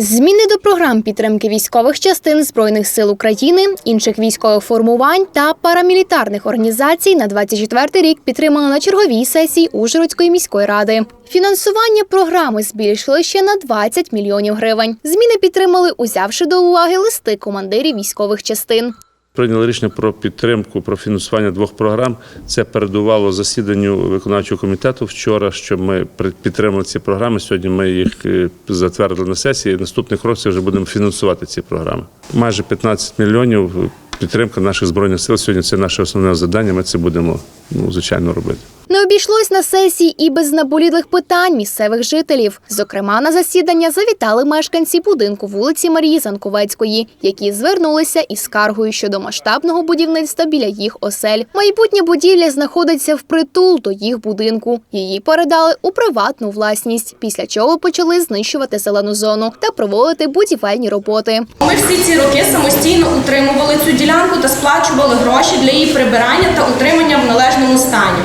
Зміни до програм підтримки військових частин збройних сил України, інших військових формувань та парамілітарних організацій на 24 рік підтримали на черговій сесії Ужгородської міської ради. Фінансування програми збільшили ще на 20 мільйонів гривень. Зміни підтримали, узявши до уваги листи командирів військових частин. Прийняли рішення про підтримку, про фінансування двох програм. Це передувало засіданню виконавчого комітету вчора, що ми підтримали ці програми. Сьогодні ми їх е, затвердили на сесії. Наступних років вже будемо фінансувати ці програми. Майже 15 мільйонів підтримка наших збройних сил. Сьогодні це наше основне завдання. Ми це будемо ну, звичайно робити. Не обійшлось на сесії і без наболілих питань місцевих жителів. Зокрема, на засідання завітали мешканці будинку вулиці Марії Занковецької, які звернулися із скаргою щодо масштабного будівництва біля їх осель. Майбутня будівля знаходиться впритул до їх будинку. Її передали у приватну власність, після чого почали знищувати зелену зону та проводити будівельні роботи. Ми всі ці роки самостійно утримували цю ділянку та сплачували гроші для її прибирання та утримання в належному стані.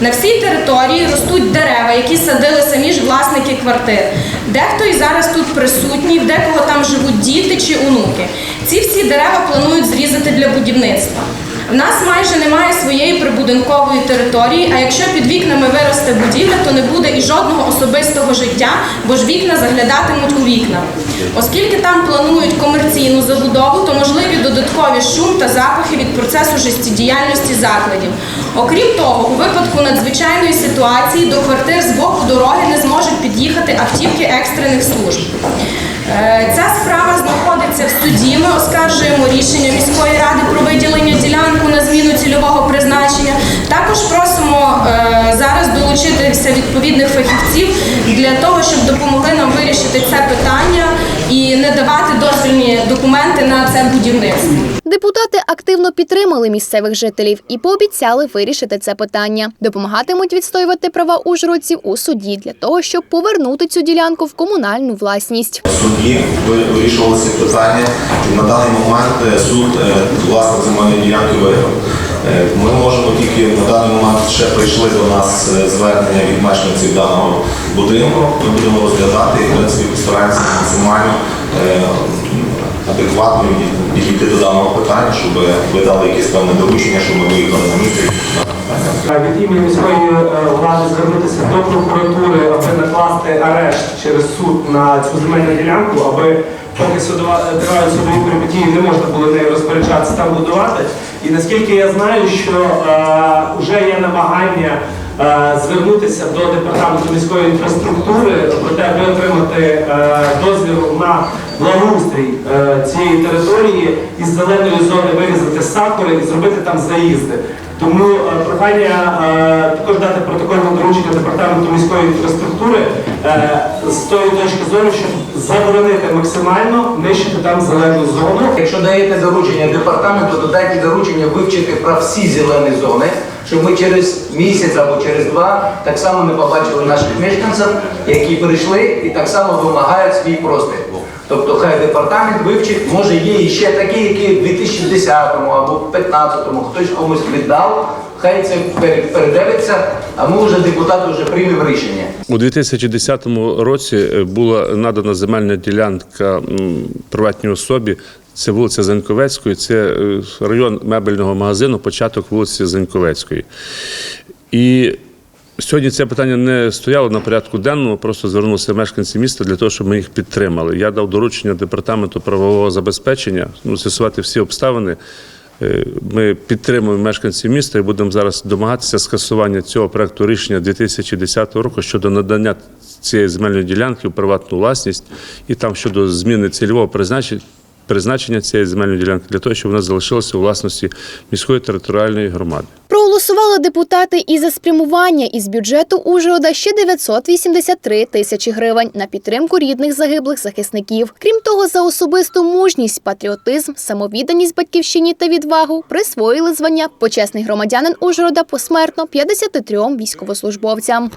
На всій території ростуть дерева, які садили самі ж власники квартир. Дехто і зараз тут присутній, в декого там живуть діти чи онуки. Ці всі дерева планують зрізати для будівництва. В нас майже немає своєї прибудинкової території, а якщо під вікнами виросте будівля, то не буде і жодного особистого життя, бо ж вікна заглядатимуть у вікна. Оскільки там планують комерційну забудову, то можливі додаткові шум та запахи від процесу життєдіяльності закладів. Окрім того, у випадку надзвичайної ситуації до квартир з боку дороги не зможуть під'їхати автівки екстрених служб. Е, Ця справа знаходиться в суді. Ми оскаржуємо рішення міської ради про виділення ділянку на зміну цільового призначення. Також просимо е, зараз долучитися відповідних фахівців для того, щоб допомогли нам вирішити це питання і не давати дозвільні документи на це будівництво. Депутати активно підтримали місцевих жителів і пообіцяли вирішити це питання. Допомагатимуть відстоювати права ужгородців у суді для того, щоб повернути цю ділянку в комунальну власність. Суді ви- вирішувалися питання, і на даний момент е, суд е, власник земельної ділянки виграв. Е, Ми можемо тільки на даний момент ще прийшли до нас звернення від мешканців даного будинку. Ми будемо розглядати і в принципі постараємося максимально адекватно підійти до даного питання, щоб ви дали якісь певне доручення, щоб ми виїхали на місце. Від імені міської е, влади звернутися до прокуратури, аби накласти арешт через суд на цю земельну ділянку, аби поки судова е, тривають судові перипетії, не можна було нею розпоряджатися там будувати. І наскільки я знаю, що вже є намагання е, звернутися до департаменту міської інфраструктури про те, аби отримати е, дозвіл на благоустрій е, цієї території із зеленої зони вирізати сакури і зробити там заїзди. Тому е, прохання е, також дати протокольне доручення департаменту міської інфраструктури е, з тої точки зору, щоб заборонити максимально нищити там зелену зону. Якщо даєте доручення департаменту, то дайте доручення вивчити про всі зелені зони, щоб ми через місяць або через два так само не побачили наших мешканців, які прийшли і так само вимагають свій простір. Тобто хай департамент вивчить, може є ще такі, які в 2010 або в 2015 хтось комусь віддав, хай це пере- передивиться, а ми вже депутати вже приймемо рішення. У 2010 році е, була надана земельна ділянка приватній особі. Це вулиця Заньковецької, це е, район мебельного магазину, початок вулиці Заньковецької. І сьогодні це питання не стояло на порядку денному, просто звернулися мешканці міста для того, щоб ми їх підтримали. Я дав доручення департаменту правового забезпечення ну, з'ясувати всі обставини. Е, Ми підтримуємо мешканців міста і будемо зараз домагатися скасування цього проекту рішення 2010 року щодо надання цієї земельної ділянки у приватну власність і там щодо зміни цільового призначення. Призначення цієї земельної ділянки для того, щоб вона залишилася у власності міської територіальної громади. Проголосували депутати і за спрямування із бюджету Ужгорода ще 983 тисячі гривень на підтримку рідних загиблих захисників. Крім того, за особисту мужність, патріотизм, самовідданість батьківщині та відвагу присвоїли звання почесний громадянин Ужгорода посмертно 53 військовослужбовцям.